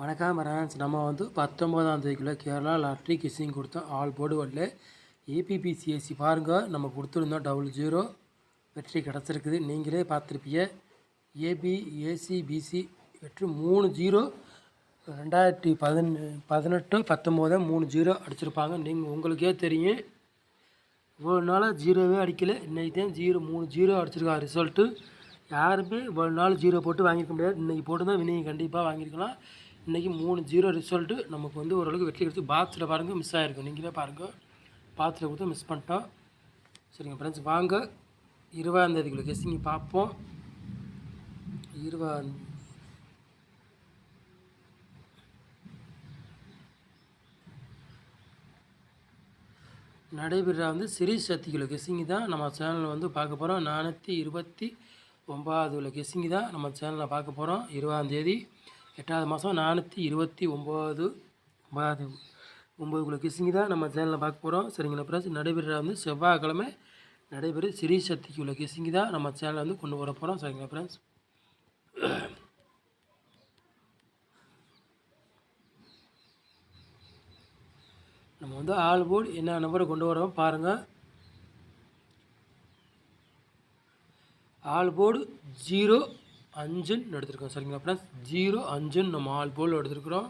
வணக்கம் ரேன்ஸ் நம்ம வந்து பத்தொம்போதாம் தேதிக்குள்ளே கேரளா லாட்ரி கிஸ்ஸிங் கொடுத்தோம் ஆல் போர்டு வரல. ஏபிபிசிஎஸ்சி பாருங்கள் நம்ம கொடுத்துருந்தோம் டபுள் ஜீரோ வெற்றி கிடச்சிருக்குது. நீங்களே பார்த்துருப்பீங்க. ஏபி ஏசி பிசி வெற்றி மூணு ஜீரோ ரெண்டாயிரத்தி பதின பதினெட்டு பத்தொம்போது மூணு ஜீரோ அடிச்சிருப்பாங்க. நீங்கள் உங்களுக்கே தெரியும். இவ்வளோ நாளாக ஜீரோவே அடிக்கலை. இன்றைக்கி தான் ஜீரோ மூணு ஜீரோ அடிச்சிருக்கா ரிசல்ட்டு யாருமே இவ்வளோ நாள் ஜீரோ போட்டு வாங்கியிருக்க முடியாது. இன்றைக்கி போட்டு தான் நீங்கள் கண்டிப்பாக வாங்கியிருக்கலாம் இன்றைக்கி மூணு ஜீரோ ரிசல்ட்டு நமக்கு வந்து ஓரளவுக்கு வெற்றி கிடச்சி. பாத்ஸில் பாருங்கள் மிஸ் ஆகிருக்கும் நீங்களே பாருங்கள் பாத்ஸில் கொடுத்து மிஸ் பண்ணிட்டோம். சரிங்க ஃப்ரெண்ட்ஸ் வாங்க. இருபதாந்தேதிக்குள்ள தேதிக்குள்ள பார்ப்போம். இருபதாம் நடைபெற வந்து சிறீ சக்திக்குள்ள கெஸ்ஸிங்கு தான் நம்ம சேனலில் வந்து பார்க்க போகிறோம் நானூற்றி இருபத்தி ஒம்பதாவது உள்ள தான் நம்ம சேனலில் பார்க்க போகிறோம் இருபதாந்தேதி எட்டாவது மாதம் நானூற்றி இருபத்தி ஒம்பது ஒம்பதாவது ஒம்பதுக்குள்ள கிசிங்கி தான் நம்ம சேனலில் பார்க்க போகிறோம் சரிங்களா ஃப்ரெண்ட்ஸ் நடைபெற வந்து செவ்வாய்க்கிழமை நடைபெறும் ஸ்ரீ சக்திக்கு உள்ள கிசிங்கி தான் நம்ம சேனலில் வந்து கொண்டு வர போகிறோம் சரிங்களா ஃப்ரெண்ட்ஸ் நம்ம வந்து ஆல் போர்டு என்ன நம்பரை கொண்டு வரோம் பாருங்கள் ஆல் போர்டு ஜீரோ அஞ்சுன்னு எடுத்துருக்கோம் சரிங்களா ஃப்ரெண்ட்ஸ் ஜீரோ அஞ்சுன்னு நம்ம ஆல் போல் எடுத்துருக்குறோம்.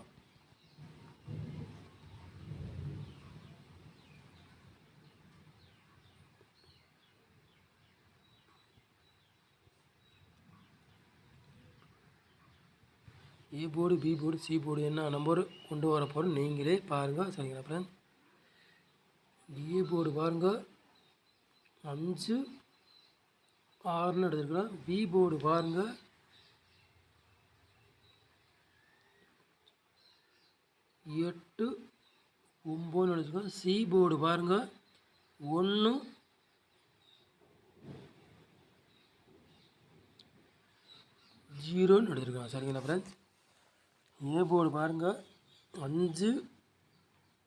A board B board C board என்ன நம்பர் கொண்டு வர போகிறோம் நீங்களே பாருங்கள் சரிங்களா ஃப்ரெண்ட் ஏ போர்டு பாருங்கள் அஞ்சு ஆறுன்னு எடுத்துருக்குறோம். பி போர்டு பாருங்கள் எட்டு ஒம்போதுன்னு வச்சுக்கோங்க சி போர்டு பாருங்கள் ஒன்று ஜீரோன்னு எடுத்துருக்கோம் சரிங்களா ஃப்ரெண்ட்ஸ் ஏ போர்டு பாருங்கள் அஞ்சு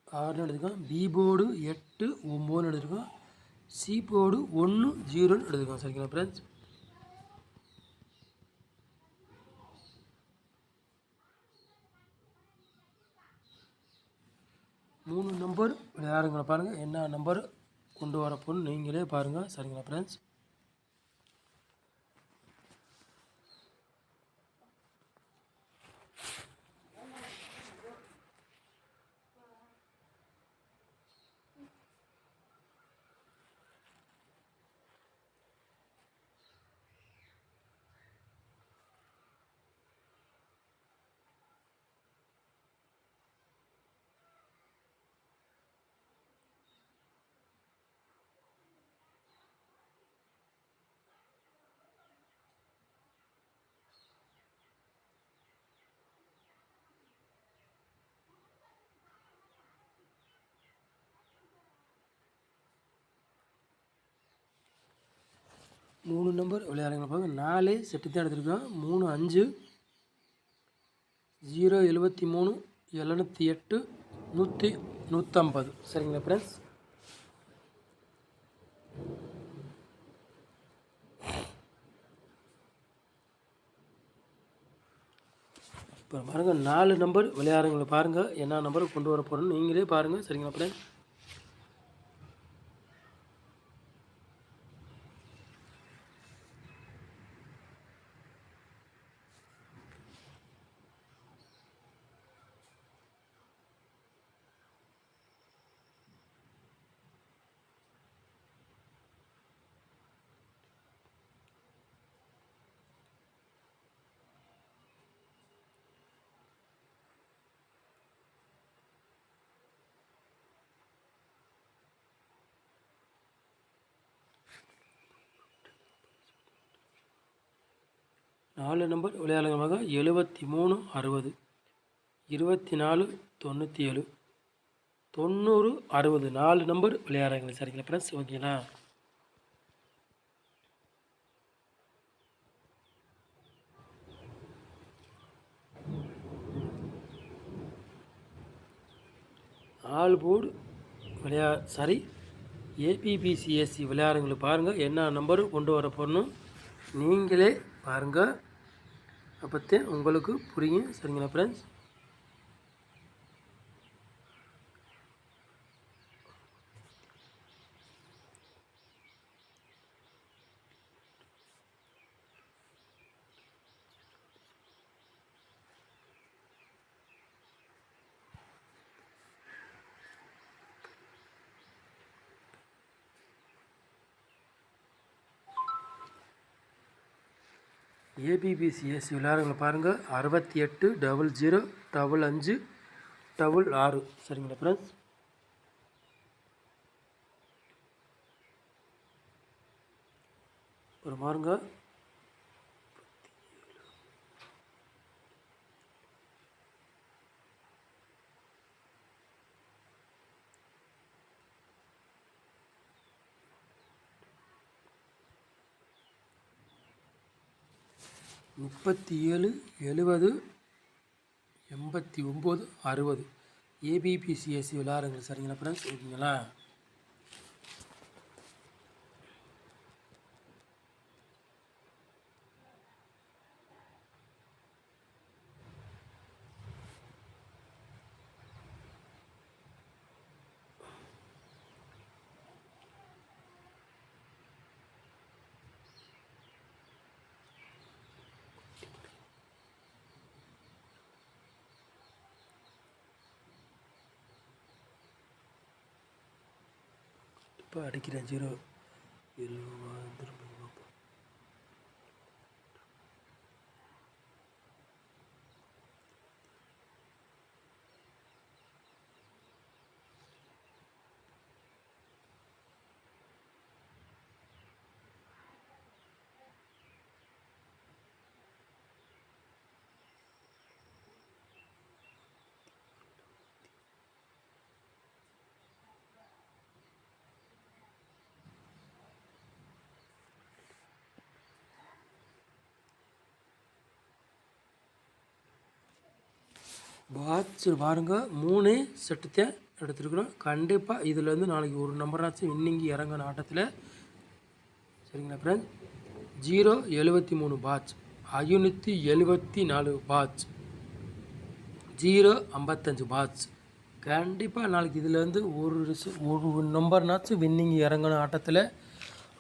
ஆறுன்னு எடுத்துக்கோம் பி போர்டு எட்டு ஒம்போதுன்னு எடுத்துருக்கோம். சி போர்டு ஒன்று ஜீரோன்னு எடுத்துக்கோம் சரிங்களா ஃப்ரெண்ட்ஸ் மூணு நம்பர் யாருங்களை பாருங்கள் என்ன நம்பர் கொண்டு வரப்போன்னு நீங்களே பாருங்கள் சரிங்களா ஃப்ரெண்ட்ஸ் மூணு நம்பர் விளையாடுங்க பாருங்கள் நாலு செட்டு தான் எடுத்திருக்கோம். மூணு அஞ்சு ஜீரோ எழுபத்தி மூணு எழுநூற்றி எட்டு நூற்றி நூற்றம்பது சரிங்களா ஃப்ரெண்ட்ஸ் இப்போ பாருங்கள் நாலு நம்பர் விளையாடுங்களை பாருங்கள் என்ன நம்பர் கொண்டு வர போகிறோன்னு நீங்களே பாருங்கள் சரிங்களா ஃப்ரெண்ட்ஸ் நாலு நம்பர் விளையாடுங்க எழுபத்தி மூணு அறுபது. இருபத்தி நாலு தொண்ணூற்றி ஏழு தொண்ணூறு அறுபது. நாலு நம்பர் விளையாடுறாங்க சரிங்களா ஃப்ரெண்ட்ஸ் ஓகேங்களா? நாலு போர்டு விளையா சாரி. ஏபிபிசிஎஸ்சி விளையாடுங்களுக்கு பாருங்கள் என்ன நம்பரும் கொண்டு வர போகணும் நீங்களே பாருங்கள் அப்போத்தே உங்களுக்கு புரியும். சரிங்களா ஃப்ரெண்ட்ஸ் ஏபிபிசிஎஸ்சி விளையாடுங்களை பாருங்கள் அறுபத்தி எட்டு டபுள் ஜீரோ டபுள் அஞ்சு டபுள் ஆறு. சரிங்களா ஃப்ரெண்ட்ஸ் ஒரு பாருங்கள் முப்பத்தி ஏழு எழுபது எண்பத்தி ஒம்பது அறுபது. ஏபிபிசிஎஸ்சி விளாடுங்க சரிங்களா ஃப்ரெண்ட்ஸ் ஓகேங்களா? இப்போ அடிக்கிறேன் ஜீரோ எழுபது பாருங்கள் பாருங்க. மூணு செட்டுத்தை எடுத்துருக்குறோம். கண்டிப்பாக இதுலேருந்து நாளைக்கு ஒரு நம்பராச்சும் இன்னிங்கி இறங்கின ஆட்டத்தில். சரிங்களா ஃப்ரெண்ட்ஸ் ஜீரோ எழுபத்தி மூணு பாட்ச் ஐநூற்றி எழுபத்தி நாலு பாட்ச் ஜீரோ ஐம்பத்தஞ்சு பாட்ச் கண்டிப்பாக நாளைக்கு இதுலேருந்து ஒரு ஒரு நம்பர்னாச்சும் வின்னிங் இறங்கணும் ஆட்டத்தில்.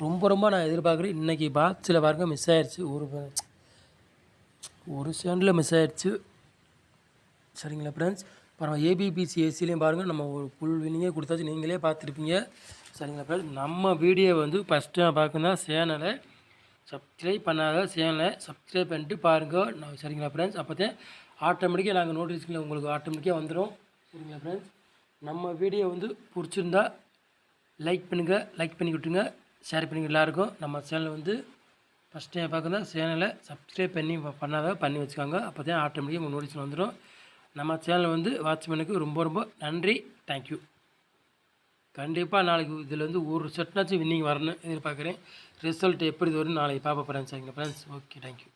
ரொம்ப ரொம்ப நான் எதிர்பார்க்குறேன். இன்றைக்கி பாட்சில் பாருங்க மிஸ் ஆயிடுச்சு ஒரு ஒரு செகண்டில் மிஸ் ஆயிடுச்சு சரிங்களா ஃப்ரெண்ட்ஸ் அப்புறம் ஏபிபிசி ஏசிலையும் பாருங்கள் நம்ம ஒரு ஃபுல் வினிங்கே கொடுத்தாச்சு. நீங்களே பார்த்துருப்பீங்க. சரிங்களா ஃப்ரெண்ட்ஸ் நம்ம வீடியோ வந்து ஃபஸ்ட்டு நான் பார்க்கணுன்னா சேனலை சப்ஸ்கிரைப் பண்ணாத சேனலை சப்ஸ்கிரைப் பண்ணிட்டு பாருங்கள் நான் சரிங்களா ஃப்ரெண்ட்ஸ் அப்போ தான் ஆட்டோமேட்டிக்காக நாங்கள் நோட்டிஃபிகேஷன் உங்களுக்கு ஆட்டோமேட்டிக்காக வந்துடும் சரிங்களா ஃப்ரெண்ட்ஸ் நம்ம வீடியோ வந்து பிடிச்சிருந்தா லைக் பண்ணுங்கள் லைக் பண்ணி விட்டுருங்க. ஷேர் பண்ணி எல்லாருக்கும். நம்ம சேனலை வந்து ஃபஸ்ட் டைம் பார்க்குறதா சேனலை சப்ஸ்கிரைப் பண்ணி பண்ணாத பண்ணி வச்சுக்கோங்க. அப்போ தான் ஆட்டோமேட்டிக்காக உங்கள் நோட்டிஃபிகேஷன் வந்துடும் நம்ம சேனல் வந்து வாட்ச்மேனுக்கு ரொம்ப ரொம்ப நன்றி. தேங்க்யூ கண்டிப்பாக நாளைக்கு இதில் வந்து ஒரு செட்னாச்சும் வின்னிங் வரணும் எதிர்பார்க்குறேன். ரிசல்ட் எப்படி வரும்னு நாளைக்கு பார்ப்போம் ஃப்ரெண்ட்ஸ் ஃப்ரெண்ட்ஸ் ஓகே தேங்க்யூ